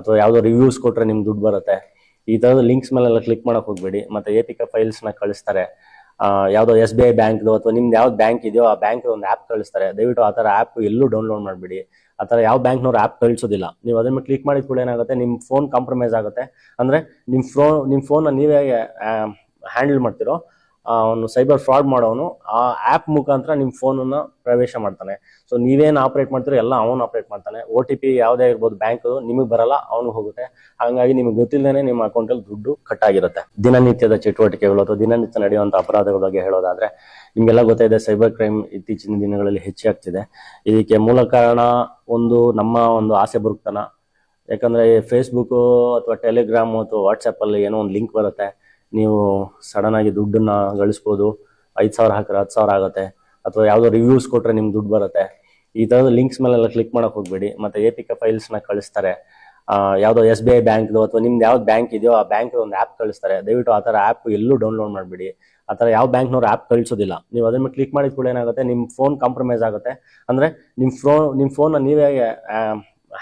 ಅಥವಾ ಯಾವುದೋ ರಿವ್ಯೂಸ್ ಕೊಟ್ರೆ ನಿಮ್ಗೆ ದುಡ್ಡು ಬರುತ್ತೆ. ಈ ಥರದ ಲಿಂಕ್ಸ್ ಮೇಲೆಲ್ಲ ಕ್ಲಿಕ್ ಮಾಡಕ್ ಹೋಗ್ಬೇಡಿ. ಮತ್ತೆ ಪಿ ಕೆ ಫೈಲ್ಸ್ನ ಕಳಿಸ್ತಾರೆ. ಯಾವುದೋ ಎಸ್ ಬಿ ಐ ಬ್ಯಾಂಕ್ದು ಅಥವಾ ನಿಮ್ದು ಯಾವ್ದು ಬ್ಯಾಂಕ್ ಇದೆಯೋ ಆ ಬ್ಯಾಂಕ್ ಒಂದು ಆ್ಯಪ್ ಕಳಿಸ್ತಾರೆ. ದಯವಿಟ್ಟು ಆ ಥರ ಆ್ಯಪ್ ಎಲ್ಲೂ ಡೌನ್ಲೋಡ್ ಮಾಡಬೇಡಿ. ಆ ಥರ ಯಾವ ಬ್ಯಾಂಕ್ನವ್ರು ಆ್ಯಪ್ ಕಳಿಸೋದಿಲ್ಲ. ನೀವು ಅದನ್ನ ಕ್ಲಿಕ್ ಮಾಡಿದ ಕೂಡ ಏನಾಗುತ್ತೆ ನಿಮ್ಮ ಫೋನ್ ಕಾಂಪ್ರಮೈಸ್ ಆಗುತ್ತೆ. ಅಂದರೆ ನಿಮ್ಮ ಫೋನ್ ನಿಮ್ಮ ಫೋನ್ನ ನೀವೇ ಹ್ಯಾಂಡಲ್ ಮಾಡ್ತಿರೋ. ಅವನು ಸೈಬರ್ ಫ್ರಾಡ್ ಮಾಡೋನು, ಆ ಆ್ಯಪ್ ಮುಖಾಂತರ ನಿಮ್ಮ ಫೋನನ್ನು ಪ್ರವೇಶ ಮಾಡ್ತಾನೆ. ಸೊ ನೀವೇನು ಆಪ್ರೇಟ್ ಮಾಡ್ತೀರೋ ಎಲ್ಲ ಅವನು ಆಪ್ರೇಟ್ ಮಾಡ್ತಾನೆ. ಓ ಟಿ ಪಿ ಯಾವುದೇ ಇರ್ಬೋದು ಬ್ಯಾಂಕ್ ನಿಮಗೆ ಬರಲ್ಲ, ಅವನಿಗೆ ಹೋಗುತ್ತೆ. ಹಾಗಾಗಿ ನಿಮಗೆ ಗೊತ್ತಿಲ್ಲದೇ ನಿಮ್ಮ ಅಕೌಂಟಲ್ಲಿ ದುಡ್ಡು ಕಟ್ ಆಗಿರುತ್ತೆ ದಿನನಿತ್ಯದ ಚಟುವಟಿಕೆಗಳು ಅಥವಾ ದಿನನಿತ್ಯ ನಡೆಯುವಂಥ ಅಪರಾಧಗಳ ಬಗ್ಗೆ ಹೇಳೋದಾದ್ರೆ, ನಿಮಗೆಲ್ಲ ಗೊತ್ತಿದೆ ಸೈಬರ್ ಕ್ರೈಮ್ ಇತ್ತೀಚಿನ ದಿನಗಳಲ್ಲಿ ಹೆಚ್ಚಾಗ್ತಿದೆ ಇದಕ್ಕೆ ಮೂಲ ಕಾರಣ ಒಂದು ನಮ್ಮ ಒಂದು ಆಸೆ ಬರುತ್ತನ. ಯಾಕಂದ್ರೆ ಫೇಸ್ಬುಕ್ ಅಥವಾ ಟೆಲಿಗ್ರಾಮ್ ಅಥವಾ ವಾಟ್ಸಪ್ ಅಲ್ಲಿ ಏನೋ ಒಂದು ಲಿಂಕ್ ಬರುತ್ತೆ. ನೀವು ಸಡನ್ ಆಗಿ ದುಡ್ಡನ್ನ ಗಳಿಸ್ಬೋದು, ಐದು ಸಾವಿರ ಹಾಕಿದ್ರೆ ಹತ್ತು ಸಾವಿರ ಆಗುತ್ತೆ, ಅಥವಾ ಯಾವುದೋ ರಿವ್ಯೂಸ್ ಕೊಟ್ರೆ ನಿಮ್ಗೆ ದುಡ್ಡು ಬರುತ್ತೆ. ಈ ಥರದ ಲಿಂಕ್ಸ್ ಮೇಲೆಲ್ಲ ಕ್ಲಿಕ್ ಮಾಡೋಕೆ ಹೋಗ್ಬೇಡಿ. ಮತ್ತೆ ಎ ಪಿ ಕೆ ಫೈಲ್ಸ್ನ ಕಳಿಸ್ತಾರೆ ಯಾವುದೋ ಎಸ್ ಬಿ ಐ ಬ್ಯಾಂಕ್ದು ಅಥವಾ ನಿಮ್ದು ಯಾವ್ದು ಬ್ಯಾಂಕ್ ಇದೆಯೋ ಆ ಬ್ಯಾಂಕ್ ಒಂದು ಆ್ಯಪ್ ಕಳಿಸ್ತಾರೆ. ದಯವಿಟ್ಟು ಆ ಥರ ಆ್ಯಪ್ ಎಲ್ಲೂ ಡೌನ್ಲೋಡ್ ಮಾಡಬೇಡಿ. ಆ ಥರ ಯಾವ ಬ್ಯಾಂಕ್ನವ್ರು ಆ್ಯಪ್ ಕಳಿಸೋದಿಲ್ಲ. ನೀವು ಮೇಲೆ ಕ್ಲಿಕ್ ಮಾಡಿದ ಕೂಡ ಏನಾಗುತ್ತೆ ನಿಮ್ಮ ಫೋನ್ ಕಾಂಪ್ರಮೈಸ್ ಆಗುತ್ತೆ. ಅಂದರೆ ನಿಮ್ಮ ಫೋನ್ ನಿಮ್ಮ ಫೋನ್ನ ನೀವೇ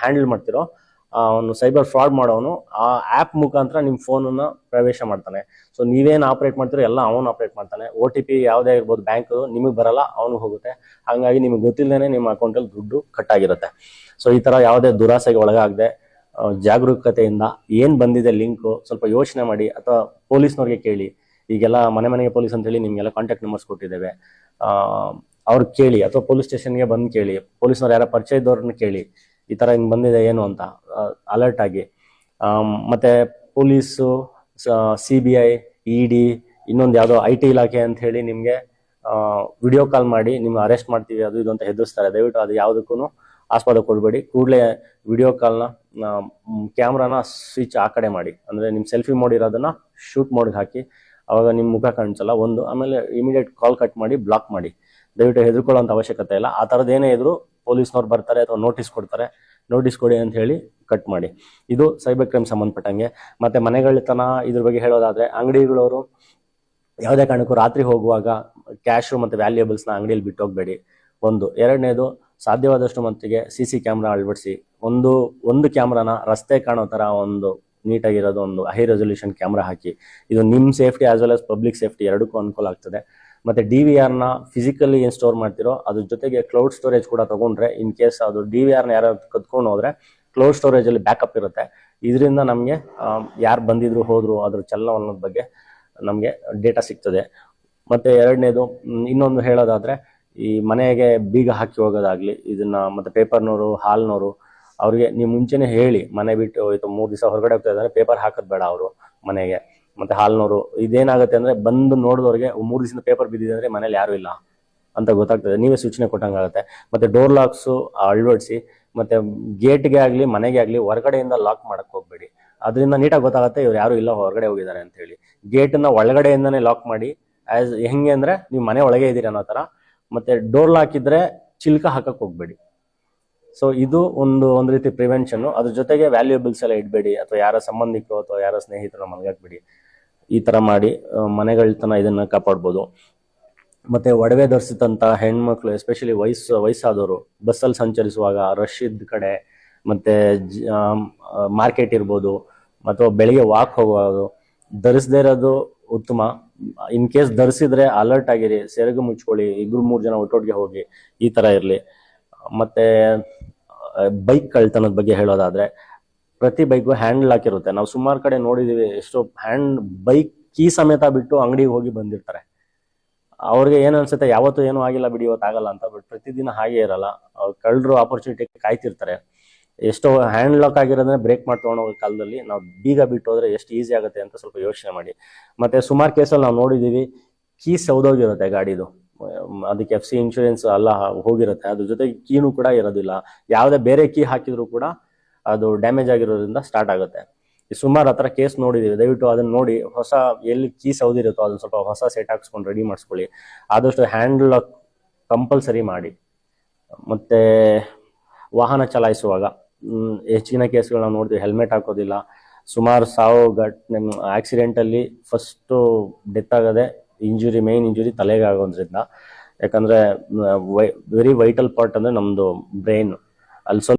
ಹ್ಯಾಂಡಲ್ ಮಾಡ್ತಿರೋ ಅವನು ಸೈಬರ್ ಫ್ರಾಡ್ ಮಾಡೋನು ಆ ಆ್ಯಪ್ ಮುಖಾಂತರ ನಿಮ್ಮ ಫೋನನ್ನು ಪ್ರವೇಶ ಮಾಡ್ತಾನೆ. ಸೊ ನೀವೇನು ಆಪರೇಟ್ ಮಾಡ್ತೀರೋ ಎಲ್ಲ ಅವನು ಆಪ್ರೇಟ್ ಮಾಡ್ತಾನೆ. ಓ ಟಿ ಪಿ ಯಾವುದೇ ಇರ್ಬೋದು ಬ್ಯಾಂಕ್ ನಿಮಗೆ ಬರಲ್ಲ, ಅವನು ಹೋಗುತ್ತೆ. ಹಾಗಾಗಿ ನಿಮಗೆ ಗೊತ್ತಿಲ್ಲದೇ ನಿಮ್ಮ ಅಕೌಂಟಲ್ಲಿ ದುಡ್ಡು ಕಟ್ ಆಗಿರುತ್ತೆ. ಸೊ ಈ ಥರ ಯಾವುದೇ ದುರಾಸೆಗೆ ಒಳಗಾಗದೆ ಜಾಗರೂಕತೆಯಿಂದ ಏನು ಬಂದಿದೆ ಲಿಂಕು ಸ್ವಲ್ಪ ಯೋಚನೆ ಮಾಡಿ ಅಥವಾ ಪೊಲೀಸ್ನವ್ರಿಗೆ ಕೇಳಿ. ಈಗೆಲ್ಲ ಮನೆ ಮನೆಗೆ ಪೊಲೀಸ್ ಅಂತ ಹೇಳಿ ನಿಮಗೆಲ್ಲ ಕಾಂಟ್ಯಾಕ್ಟ್ ನಂಬರ್ಸ್ ಕೊಟ್ಟಿದ್ದೇವೆ. ಅವ್ರು ಕೇಳಿ ಅಥವಾ ಪೊಲೀಸ್ ಸ್ಟೇಷನ್ಗೆ ಬಂದು ಕೇಳಿ. ಪೊಲೀಸ್ನವ್ರು ಯಾರ ಪರಿಚಯ ಇದ್ದವ್ರನ್ನ ಕೇಳಿ. ಈ ಥರ ಹಿಂಗೆ ಬಂದಿದೆ ಏನು ಅಂತ. ಅಲರ್ಟ್ ಆಗಿ. ಮತ್ತೆ police, C B I E D ಇನ್ನೊಂದು ಯಾವುದೋ ಐ ಟಿ ಇಲಾಖೆ ಅಂತ ಹೇಳಿ ನಿಮಗೆ ವಿಡಿಯೋ ಕಾಲ್ ಮಾಡಿ ನಿಮ್ಗೆ ಅರೆಸ್ಟ್ ಮಾಡ್ತೀವಿ, ಅದು ಇದು ಅಂತ ಹೆದರ್ಸ್ತಾರೆ. ದಯವಿಟ್ಟು ಅದು ಯಾವುದಕ್ಕೂ ಆಸ್ಪದ ಕೊಡಬೇಡಿ. ಕೂಡಲೇ ವಿಡಿಯೋ ಕಾಲ್ನ ಕ್ಯಾಮ್ರಾನ ಸ್ವಿಚ್ ಆ ಕಡೆ ಮಾಡಿ. ಅಂದರೆ ನಿಮ್ಮ ಸೆಲ್ಫಿ ಮೋಡ್ ಇರೋದನ್ನ ಶೂಟ್ ಮೋಡ್ಗೆ ಹಾಕಿ. ಅವಾಗ ನಿಮ್ಮ ಮುಖ ಕಾಣಿಸಲ್ಲ, ಒಂದು, ಆಮೇಲೆ ಇಮಿಡಿಯೇಟ್ ಕಾಲ್ ಕಟ್ ಮಾಡಿ ಬ್ಲಾಕ್ ಮಾಡಿ. ದಯವಿಟ್ಟು ಹೆದರ್ಕೊಳ್ಳೋಂಥ ಅವಶ್ಯಕತೆ ಇಲ್ಲ. ಆ ಥರದ್ದು ಏನೇ ಇದ್ರು ಪೊಲೀಸ್ನವ್ರು ಬರ್ತಾರೆ ಅಥವಾ ನೋಟಿಸ್ ಕೊಡ್ತಾರೆ. ನೋಟಿಸ್ ಕೊಡಿ ಅಂತ ಹೇಳಿ ಕಟ್ ಮಾಡಿ. ಇದು ಸೈಬರ್ ಕ್ರೈಮ್ ಸಂಬಂಧಪಟ್ಟಂಗೆ. ಮತ್ತೆ ಮನೆಗಳತನ ಇದ್ರ ಬಗ್ಗೆ ಹೇಳೋದಾದ್ರೆ ಅಂಗಡಿಗಳವರು ಯಾವುದೇ ಕಾರಣಕ್ಕೂ ರಾತ್ರಿ ಹೋಗುವಾಗ ಕ್ಯಾಶು ಮತ್ತು ವ್ಯಾಲ್ಯೂಯಬಲ್ಸ್ನ ಅಂಗಡಿಯಲ್ಲಿ ಬಿಟ್ಟು ಹೋಗಬೇಡಿ ಒಂದು. ಎರಡನೇದು ಸಾಧ್ಯವಾದಷ್ಟು ಮಟ್ಟಿಗೆ ಸಿ ಸಿ ಕ್ಯಾಮ್ರಾ ಅಳವಡಿಸಿ. ಒಂದು ಒಂದು ಕ್ಯಾಮ್ರಾನ ರಸ್ತೆ ಕಾಣೋ ಥರ ಒಂದು ನೀಟಾಗಿರೋದು ಒಂದು ಹೈ ರೆಸೊಲ್ಯೂಷನ್ ಕ್ಯಾಮ್ರಾ ಹಾಕಿ. ಇದು ನಿಮ್ಮ safety as well as public safety ಎರಡಕ್ಕೂ ಅನುಕೂಲ ಆಗ್ತದೆ. ಮತ್ತೆ ಡಿ ವಿ ಆರ್ನ ಫಿಸಿಕಲಿ ಏನು ಸ್ಟೋರ್ ಮಾಡ್ತಿರೋ, ಅದ್ರ ಜೊತೆಗೆ ಕ್ಲೌಡ್ ಸ್ಟೋರೇಜ್ ಕೂಡ ತಗೊಂಡ್ರೆ ಇನ್ ಕೇಸ್ ಅದು ಡಿ ವಿ ಆರ್ನ ಯಾರು ಕತ್ಕೊಂಡು ಹೋದ್ರೆ ಕ್ಲೌಡ್ ಸ್ಟೋರೇಜಲ್ಲಿ ಬ್ಯಾಕಪ್ ಇರುತ್ತೆ. ಇದರಿಂದ ನಮಗೆ ಯಾರು ಬಂದಿದ್ರು ಹೋದ್ರು ಅದ್ರ ಚಲನವಲನದ ಬಗ್ಗೆ ನಮಗೆ ಡೇಟಾ ಸಿಗ್ತದೆ. ಮತ್ತೆ ಎರಡನೇದು ಇನ್ನೊಂದು ಹೇಳೋದಾದ್ರೆ ಈ ಮನೆಗೆ ಬೀಗ ಹಾಕಿ ಹೋಗೋದಾಗ್ಲಿ, ಇದನ್ನ ಮತ್ತೆ ಪೇಪರ್ನವರು ಹಾಲ್ನವರು ಅವ್ರಿಗೆ ನೀವು ಮುಂಚೆನೆ ಹೇಳಿ, ಮನೆ ಬಿಟ್ಟು ಮೂರು ದಿವಸ ಹೊರಗಡೆ ಹೋಗ್ತಾ ಇದ್ದಾರೆ, ಪೇಪರ್ ಹಾಕೋದ್ ಬೇಡ ಅವರು ಮನೆಗೆ. ಮತ್ತೆ ಹಾಲ್ನವರು ಇದೇನಾಗುತ್ತೆ ಅಂದ್ರೆ ಬಂದು ನೋಡಿದವ್ರಿಗೆ ಮೂರು ದಿವಸದ ಪೇಪರ್ ಬಿದ್ದಿದೆ ಅಂದ್ರೆ ಮನೇಲಿ ಯಾರು ಇಲ್ಲ ಅಂತ ಗೊತ್ತಾಗ್ತದೆ. ನೀವೇ ಸೂಚನೆ ಕೊಟ್ಟಂಗಾಗುತ್ತೆ. ಮತ್ತೆ ಡೋರ್ ಲಾಕ್ಸು ಅಳವಡಿಸಿ, ಮತ್ತೆ ಗೇಟ್ಗೆ ಆಗಲಿ, ಮನೆಗೆ ಆಗಲಿ ಹೊರಗಡೆಯಿಂದ ಲಾಕ್ ಮಾಡಕ್ ಹೋಗ್ಬೇಡಿ. ಅದರಿಂದ ನೀಟಾಗಿ ಗೊತ್ತಾಗುತ್ತೆ ಇವ್ರು ಯಾರು ಇಲ್ಲ, ಹೊರಗಡೆ ಹೋಗಿದ್ದಾರೆ ಅಂತ ಹೇಳಿ. ಗೇಟನ್ನ ಒಳಗಡೆಯಿಂದನೇ ಲಾಕ್ ಮಾಡಿ ಆಸ್ ಹೆಂಗೆ ಅಂದ್ರೆ ನೀವು ಮನೆ ಒಳಗೆ ಇದ್ದೀರಿ ಅನ್ನೋ ಥರ. ಮತ್ತೆ ಡೋರ್ ಲಾಕ್ ಇದ್ರೆ ಚಿಲ್ಕ ಹಾಕಕ್ ಹೋಗ್ಬೇಡಿ. ಸೊ ಇದು ಒಂದು ಒಂದು ರೀತಿ ಪ್ರಿವೆನ್ಷನ್ ಅದ್ರ ಜೊತೆಗೆ ವ್ಯಾಲ್ಯೂಬಲ್ಸ್ ಎಲ್ಲ ಇಡಬೇಡಿ. ಅಥವಾ ಯಾರ ಸಂಬಂಧಿಕರು ಅಥವಾ ಯಾರ ಸ್ನೇಹಿತರ ಮಲಗಾಕ್ಬೇಡಿ ಈ ತರ ಮಾಡಿ ಮನೆಗಳತನ ಇದನ್ನ ಕಾಪಾಡ್ಬೋದು. ಮತ್ತೆ ಒಡವೆ ಧರಿಸಿದಂತ ಹೆಣ್ಮಕ್ಳು ಎಸ್ಪೆಷಲಿ ವಯಸ್ಸು, ವಯಸ್ಸಾದವರು ಬಸ್ಸಲ್ಲಿ ಸಂಚರಿಸುವಾಗ ರಶ್ ಇದ್ದ ಕಡೆ, ಮತ್ತೆ ಮಾರ್ಕೆಟ್ ಇರ್ಬೋದು, ಅಥವಾ ಬೆಳಿಗ್ಗೆ ವಾಕ್ ಹೋಗೋದು, ಧರಿಸದೇ ಇರೋದು ಉತ್ತಮ. ಇನ್ ಕೇಸ್ ಧರಿಸಿದ್ರೆ ಅಲರ್ಟ್ ಆಗಿರಿ, ಸೆರಗು ಮುಚ್ಕೊಳ್ಳಿ, ಇಬ್ರು ಮೂರು ಜನ ಒಟ್ಟೊಟ್ಟಿಗೆ ಹೋಗಿ, ಈ ತರ ಇರಲಿ. ಮತ್ತೆ ಬೈಕ್ ಕಳ್ತನದ ಬಗ್ಗೆ ಹೇಳೋದಾದ್ರೆ ಪ್ರತಿ ಬೈಕ್ಗೂ ಹ್ಯಾಂಡಲ್ ಹಾಕಿರುತ್ತೆ ನಾವು ಸುಮಾರು ಕಡೆ ನೋಡಿದೀವಿ, ಎಷ್ಟೋ ಹ್ಯಾಂಡ್ ಬೈಕ್ ಕೀ ಸಮೇತ ಬಿಟ್ಟು ಅಂಗಡಿಗೆ ಹೋಗಿ ಬಂದಿರ್ತಾರೆ. ಅವ್ರಿಗೆ ಏನ್ ಅನ್ಸುತ್ತೆ, ಯಾವತ್ತೂ ಏನೂ ಆಗಿಲ್ಲ ಬಿಡಿ, ಇವತ್ತು ಆಗಲ್ಲ ಅಂತ ಬಟ್ ಪ್ರತಿದಿನ ಹಾಗೆ ಇರಲ್ಲ. ಕಳ್ಳರು ಆಪರ್ಚುನಿಟಿ ಕಾಯ್ತಿರ್ತಾರೆ. ಎಷ್ಟೋ ಹ್ಯಾಂಡ್ ಲಾಕ್ ಆಗಿರೋದ್ರೆ ಬ್ರೇಕ್ ಮಾಡಿ ಹೋಗೋ ಕಾಲದಲ್ಲಿ ನಾವು ಬೀಗ ಬಿಟ್ಟು ಹೋದ್ರೆ ಎಷ್ಟು ಈಸಿ ಆಗುತ್ತೆ ಅಂತ ಸ್ವಲ್ಪ ಯೋಚನೆ ಮಾಡಿ. ಮತ್ತೆ ಸುಮಾರು ಕೇಸಲ್ಲಿ ನಾವು ನೋಡಿದೀವಿ, ಕೀ ಸೌದೋಗಿರುತ್ತೆ ಗಾಡಿದು. ಅದಕ್ಕೆ ಎಫ್ ಸಿ ಇನ್ಶೂರೆನ್ಸ್ ಎಲ್ಲ ಹೋಗಿರುತ್ತೆ. ಅದ್ರ ಜೊತೆಗೆ ಕೀನು ಕೂಡ ಇರೋದಿಲ್ಲ. ಯಾವುದೇ ಬೇರೆ ಕೀ ಹಾಕಿದ್ರು ಕೂಡ ಅದು ಡ್ಯಾಮೇಜ್ ಆಗಿರೋದ್ರಿಂದ ಸ್ಟಾರ್ಟ್ ಆಗುತ್ತೆ. ಸುಮಾರು ಹತ್ರ ಕೇಸ್ ನೋಡಿದೀವಿ. ದಯವಿಟ್ಟು ಅದನ್ನ ನೋಡಿ. ಹೊಸ ಎಲ್ಲಿ ಕೀ ಸೌದಿರುತ್ತೋ ಅದನ್ನ ಸ್ವಲ್ಪ ಹೊಸ ಸೆಟ್ ಹಾಕ್ಸ್ಕೊಂಡು ರೆಡಿ ಮಾಡಿಸ್ಕೊಳ್ಳಿ. ಆದಷ್ಟು ಹ್ಯಾಂಡ್ ಲಾಕ್ ಕಂಪಲ್ಸರಿ ಮಾಡಿ. ಮತ್ತೆ ವಾಹನ ಚಲಾಯಿಸುವಾಗ ಹೆಚ್ಚಿನ ಕೇಸ್ಗಳು ನಾವು ನೋಡ್ತೀವಿ. ಹೆಲ್ಮೆಟ್ ಹಾಕೋದಿಲ್ಲ. ಸುಮಾರು ಸಾವು ಘಟನೆ ಆಕ್ಸಿಡೆಂಟಲ್ಲಿ ಫಸ್ಟು ಡೆತ್ ಆಗದೆ ಇಂಜುರಿ ಮೇನ್ ಇಂಜುರಿ ತಲೆಗೆ ಆಗೋದ್ರಿಂದ. ಯಾಕಂದ್ರೆ ವೆರಿ ವೈಟಲ್ ಪಾರ್ಟ್ ಅಂದ್ರೆ ನಮ್ದು ಬ್ರೈನ್ ಅಲ್ಲಿ